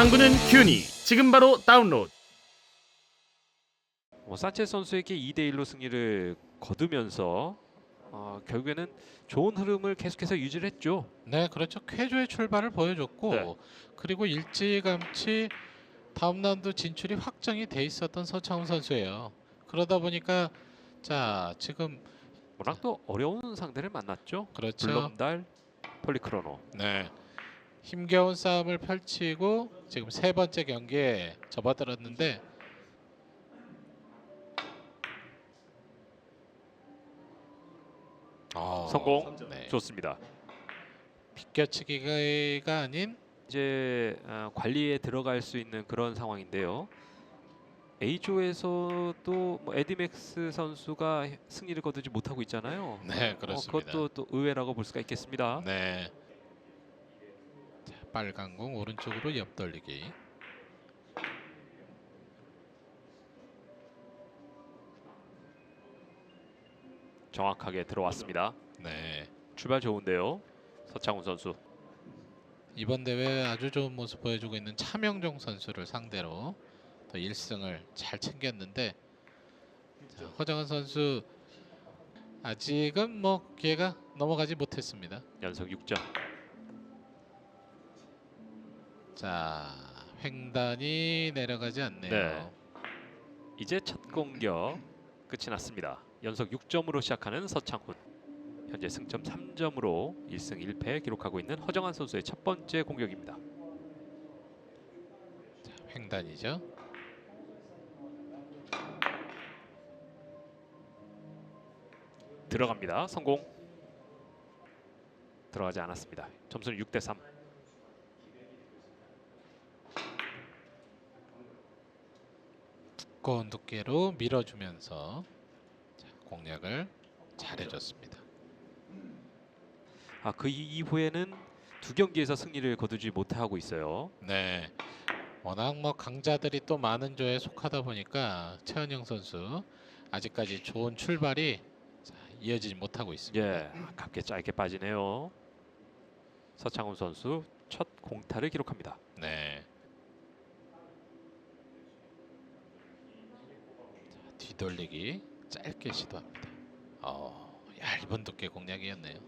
당구는 큐니 지금 바로 다운로드. 뭐 산체스 선수에게 2대 1로 승리를 거두면서 어, 결국에는 좋은 흐름을 계속해서 유지를 했죠. 네, 그렇죠. 쾌조의 출발을 보여줬고 네. 그리고 일찌감치 다음 라운드 진출이 확정이 돼 있었던 서창훈 선수예요. 그러다 보니까 자 지금 워낙 또 어려운 상대를 만났죠. 그렇죠. 블럼달, 폴리크로노. 네. 힘겨운 싸움을 펼치고 지금 세 번째 경기에 접어들었는데 어, 성공. 네. 좋습니다. 비껴치기가 아닌 이제 어, 관리에 들어갈 수 있는 그런 상황인데요. A조에서도 뭐 에디맥스 선수가 승리를 거두지 못하고 있잖아요. 네 어, 그렇습니다. 그것도 또 의외라고 볼 수가 있겠습니다. 네. 자, 빨간 공 오른쪽으로 옆돌리기. 정확하게 들어왔습니다. 네. 출발 좋은데요. 서창훈 선수. 이번 대회 아주 좋은 모습 보여주고 있는 차명종 선수를 상대로 또 1승을 잘 챙겼는데 자, 허정은 선수 아직은 뭐 기회가 넘어가지 못했습니다. 연속 6점. 자 횡단이 내려가지 않네요. 네. 이제 첫 공격 끝이 났습니다. 연속 6점으로 시작하는 서창훈. 현재 승점 3점으로 1승 1패 기록하고 있는 허정한 선수의 첫 번째 공격입니다. 자, 횡단이죠. 들어갑니다. 성공. 들어가지 않았습니다. 점수는 6대 3. 두꺼운 두께로 밀어주면서 자, 공략을 잘해줬습니다. 아, 그 이후에는 두 경기에서 승리를 거두지 못하고 있어요. 네. 워낙 뭐 강자들이 또 많은 조에 속하다 보니까 최은영 선수 아직까지 좋은 출발이 자, 이어지지 못하고 있습니다. 예, 아깝게 짧게 빠지네요. 서창훈 선수 첫 공타를 기록합니다. 네. 자, 뒤돌리기 짧게 시도합니다. 어, 얇은 두께 공략이었네요.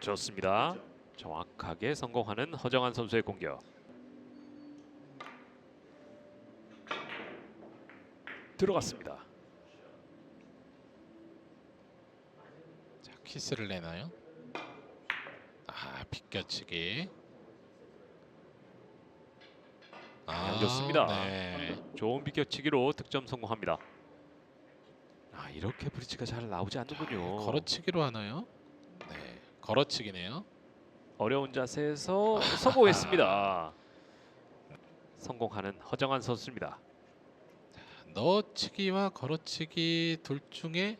좋습니다. 정확하게 성공하는 허정한 선수의 공격. 들어갔습니다. 자, 키스를 내나요? 아, 비껴치기. 아, 좋습니다. 네. 좋은 비껴치기로 득점 성공합니다. 아 이렇게 브리치가 잘 나오지 않는군요. 걸어치기로 하나요? 네, 걸어치기네요. 어려운 자세에서 성공했습니다. 성공하는 허정한 선수입니다. 넣어치기와 걸어치기 둘 중에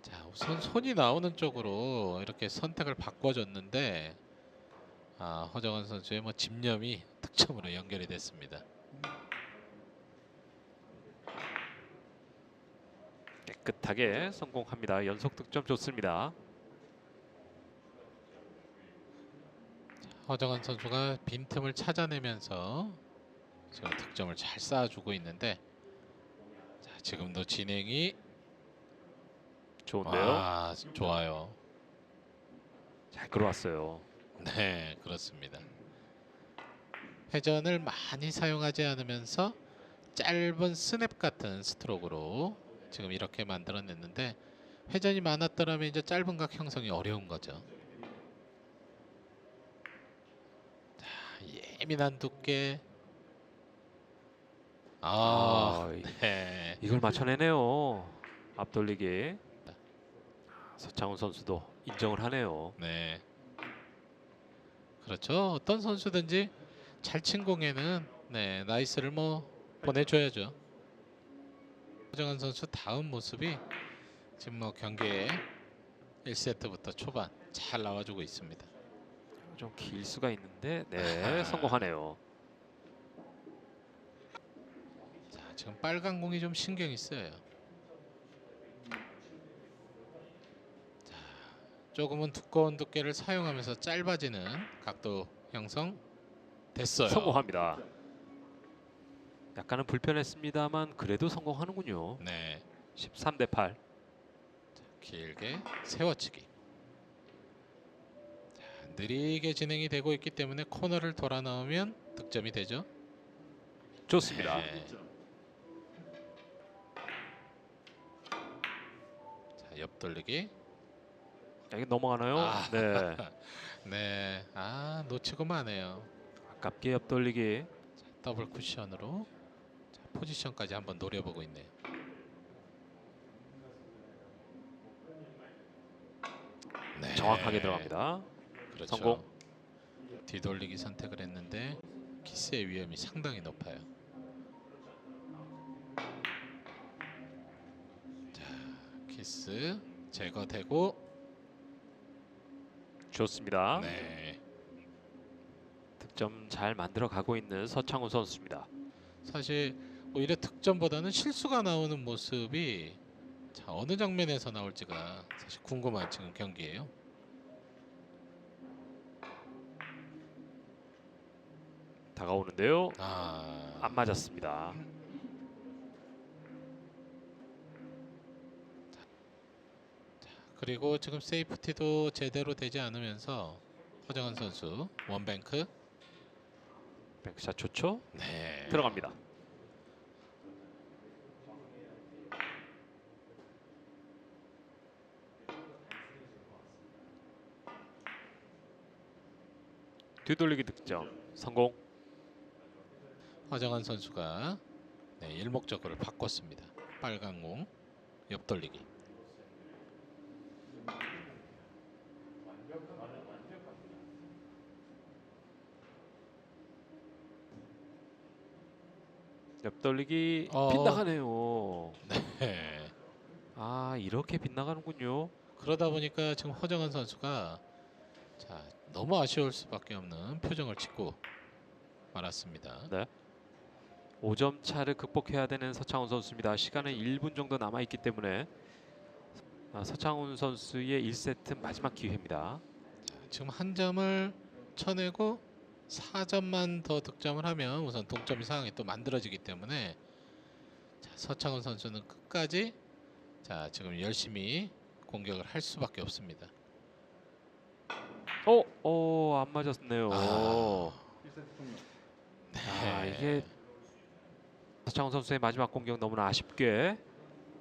자 우선 손이 나오는 쪽으로 이렇게 선택을 바꿔줬는데 아, 허정환 선수의 뭐 집념이 득점으로 연결이 됐습니다. 깨끗하게 성공합니다. 연속 득점 좋습니다. 허정환 선수가 빈틈을 찾아내면서 지금 득점을 잘 쌓아주고 있는데 자, 지금도 진행이 좋은데요. 아, 좋아요. 잘 끌어왔어요. 네, 그렇습니다. 회전을 많이 사용하지 않으면서 짧은 스냅 같은 스트로크로 지금 이렇게 만들어냈는데 회전이 많았더라면 이제 짧은 각 형성이 어려운 거죠. 자, 예민한 두께. 아, 아, 이- 네. 이걸 맞춰내네요. 앞돌리기. 서창훈 선수도 인정을 하네요. 네. 그렇죠. 어떤 선수든지 잘 친 공에는 네, 나이스를 뭐 보내줘야죠. 허정한 선수 다음 모습이 지금 뭐 경기에 1세트부터 초반 잘 나와주고 있습니다. 좀 길 수가 있는데 네 성공하네요. 자, 지금 빨간 공이 좀 신경이 쓰여요. 자, 조금은 두꺼운 두께를 사용하면서 짧아지는 각도 형성 됐어요. 성공합니다. 약간은 불편했습니다만 그래도 성공하는군요. 네, 13 대 8. 길게 세워치기. 자, 느리게 진행이 되고 있기 때문에 코너를 돌아 나오면 득점이 되죠. 좋습니다. 네. 자, 옆 돌리기. 자, 이게 넘어가나요? 아. 네. 네, 아 놓치고 마네요. 아깝게 옆 돌리기. 자, 더블 쿠션으로 자, 포지션까지 한번 노려보고 있네요. 네. 정확하게 들어갑니다. 그렇죠. 성공. 뒤돌리기 선택을 했는데 키스의 위험이 상당히 높아요. 자, 키스 제거되고 좋습니다. 네. 득점 잘 만들어 가고 있는 서창훈 선수입니다. 사실 오히려 득점보다는 실수가 나오는 모습이 자, 어느 장면에서 나올지가 사실 궁금한 지금 경기예요. 다가오는데요. 아, 안 맞았습니다. 그리고 지금 세이프티도 제대로 되지 않으면서 허정한 선수 원뱅크 뱅크샷 좋죠? 네. 들어갑니다. 뒤돌리기 득점 성공. 허정한 선수가 네, 일목적으로 바꿨습니다. 빨간 공 옆돌리기. 옆돌리기 어. 빗나가네요. 네. 아 이렇게 빗나가는군요. 그러다 보니까 지금 허정한 선수가 자 너무 아쉬울 수밖에 없는 표정을 짓고 말았습니다. 5점 차를 극복해야 되는 서창훈 선수입니다. 시간은 1분 정도 남아 있기 때문에 아, 서창훈 선수의 1세트 마지막 기회입니다. 지금 한 점을 쳐내고 4점만 더 득점을 하면 우선 동점 상황이 또 만들어지기 때문에 자, 서창훈 선수는 끝까지 자 지금 열심히 공격을 할 수밖에 없습니다. 어, 어, 안 맞았네요. 아. 아, 네. 이게 서창훈 선수의 마지막 공격 너무나 아쉽게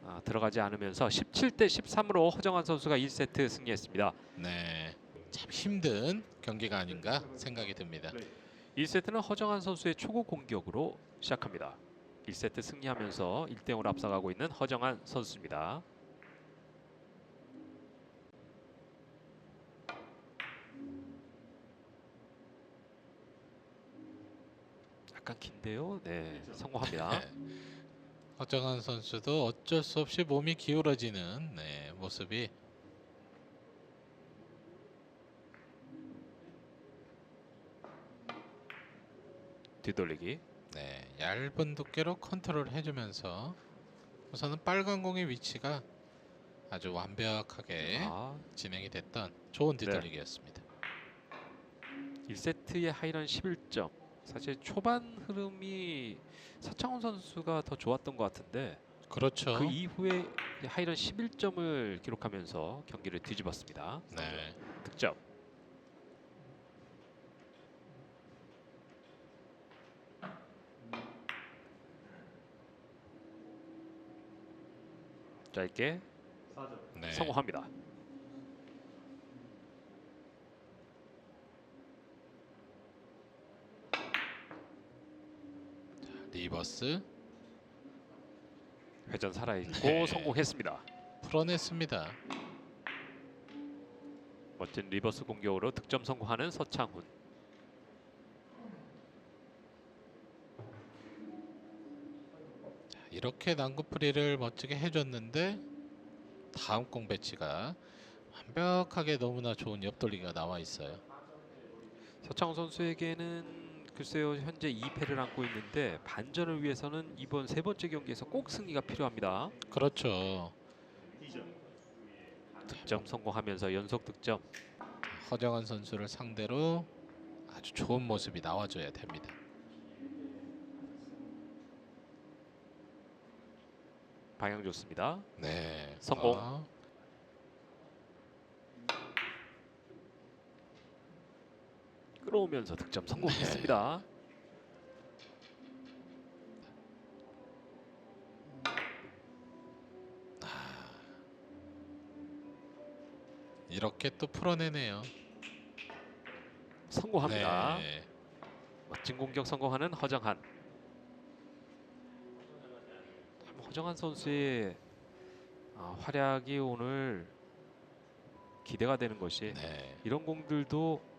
아, 들어가지 않으면서 17대 13으로 허정환 선수가 1세트 승리했습니다. 네. 참 힘든 경기가 아닌가 생각이 듭니다. 1세트는 허정환 선수의 초구 공격으로 시작합니다. 1세트 승리하면서 1대 0으로 앞서가고 있는 허정환 선수입니다. 약간 긴데요. 네, 성공합니다. 네. 허정한 선수도 어쩔 수 없이 몸이 기울어지는 네, 모습이 뒤돌리기. 네, 얇은 두께로 컨트롤 해주면서 우선은 빨간 공의 위치가 아주 완벽하게 아, 진행이 됐던 좋은 뒤돌리기였습니다. 1세트의 하이런 11점. 사실 초반 흐름이 서창훈 선수가 더 좋았던 것 같은데 그렇죠. 그 이후에 하이런 11점을 기록하면서 경기를 뒤집었습니다. 네, 득점. 짧게 네. 성공합니다. 리버스 회전 살아있고 네. 성공했습니다. 풀어냈습니다. 멋진 리버스 공격으로 득점 성공하는 서창훈. 자, 이렇게 난구프리를 멋지게 해줬는데 다음 공 배치가 완벽하게 너무나 좋은 옆돌리기가 나와 있어요. 서창훈 선수에게는 글쎄요 현재 2패를 안고 있는데 반전을 위해서는 이번 세 번째 경기에서 꼭 승리가 필요합니다. 그렇죠. 득점 성공하면서 연속 득점. 허정한 선수를 상대로 아주 좋은 모습이 나와줘야 됩니다. 방향 좋습니다. 네, 성공. 어, 끌어오면서 득점 성공했습니다. 이렇게 또 풀어내네요. 성공합니다. 네. 멋진 공격 성공하는 허정한. 참 허정한 선수의 아, 활약이 오늘 기대가 되는 것이 네. 이런 공들도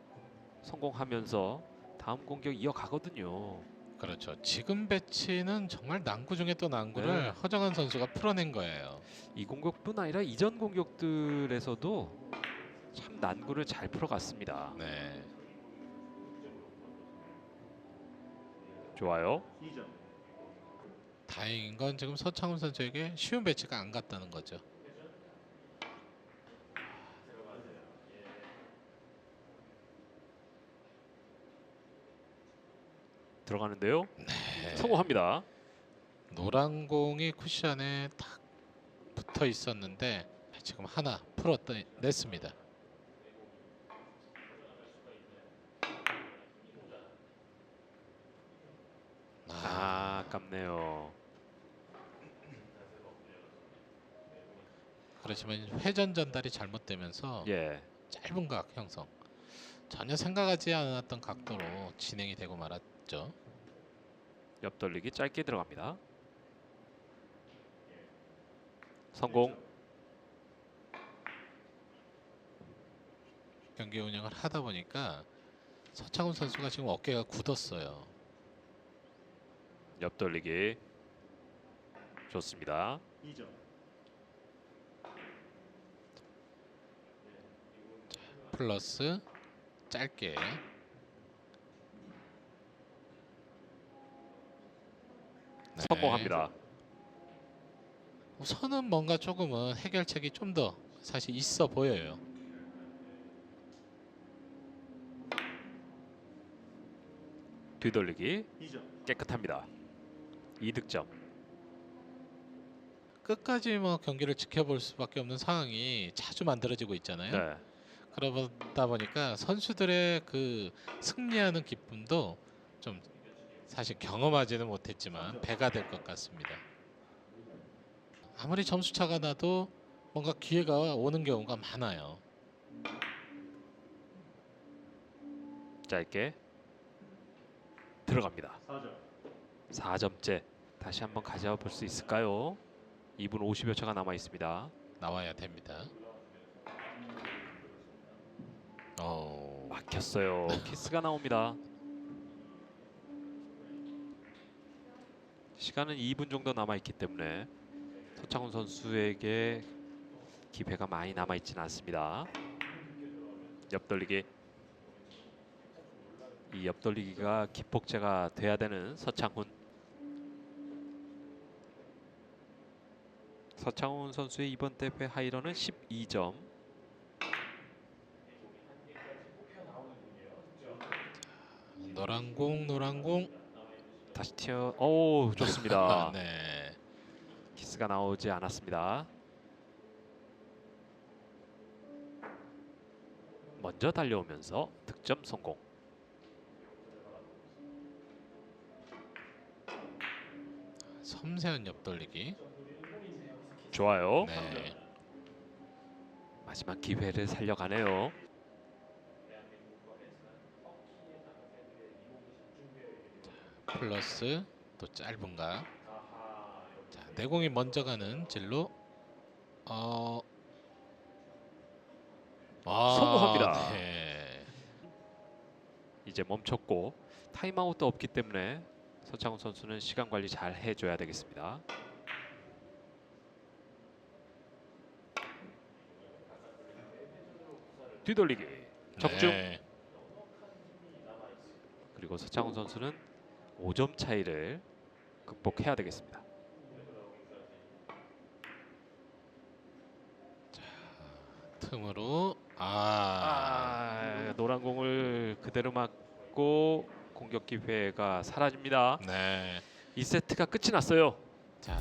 성공하면서 다음 공격 이어가거든요. 그렇죠. 지금 배치는 정말 난구 중에 또 난구를 네. 허정한 선수가 풀어낸 거예요. 이 공격뿐 아니라 이전 공격들에서도 참 난구를 잘 풀어갔습니다. 네. 좋아요. 다행인 건 지금 서창훈 선수에게 쉬운 배치가 안 갔다는 거죠. 들어가는데요. 네. 성공합니다. 노란 공이 쿠션에 딱 붙어 있었는데 지금 하나 풀었다 냈습니다. 아, 아, 아깝네요. 그렇지만 회전 전달이 잘못되면서 예. 짧은 각 형성. 전혀 생각하지 않았던 각도로 진행이 되고 말았 죠. 옆 돌리기 짧게 들어갑니다. 성공. 경기 운영을 하다 보니까 서창훈 선수가 지금 어깨가 굳었어요. 옆 돌리기. 좋습니다. 플러스 짧게 네. 성공합니다. 우선은 뭔가 조금은 해결책이 좀 더 사실 있어 보여요. 뒤돌리기. 깨끗합니다. 2득점. 끝까지 뭐 경기를 지켜볼 수밖에 없는 상황이 자주 만들어지고 있잖아요. 네. 그러다 보니까 선수들의 그 승리하는 기쁨도 좀 사실 경험하지는 못했지만 배가 될 것 같습니다. 아무리 점수 차가 나도 뭔가 기회가 오는 경우가 많아요. 짧게 들어갑니다. 4점 째 다시 한번 가져와 볼 수 있을까요? 2분 50여 초가 남아 있습니다. 나와야 됩니다. 어, 막혔어요. 키스가 나옵니다. 시간은 2분 정도 남아 있기 때문에 서창훈 선수에게 기회가 많이 남아 있지는 않습니다. 옆돌리기. 이 옆돌리기가 기폭제가 돼야 되는 서창훈. 서창훈 선수의 이번 대회 하이런은 12점. 노란 공, 노란 공. 다시 튀어. 오 좋습니다. 네. 키스가 나오지 않았습니다. 먼저 달려오면서 득점 성공. 섬세한 옆돌리기. 좋아요. 네. 마지막 기회를 살려가네요. 플러스 또 짧은 각. 자, 내공이 먼저 가는 진로. 어. 아, 성공합니다. 네. 이제 멈췄고 타임아웃도 없기 때문에 서창훈 선수는 시간 관리 잘 해줘야 되겠습니다. 뒤돌리기 적중 네. 그리고 서창훈 선수는 5점 차이를 극복해야 되겠습니다. 틈으로 아, 아, 노란 공을 그대로 맞고 공격 기회가 사라집니다. 네. 이 세트가 끝이 났어요. 자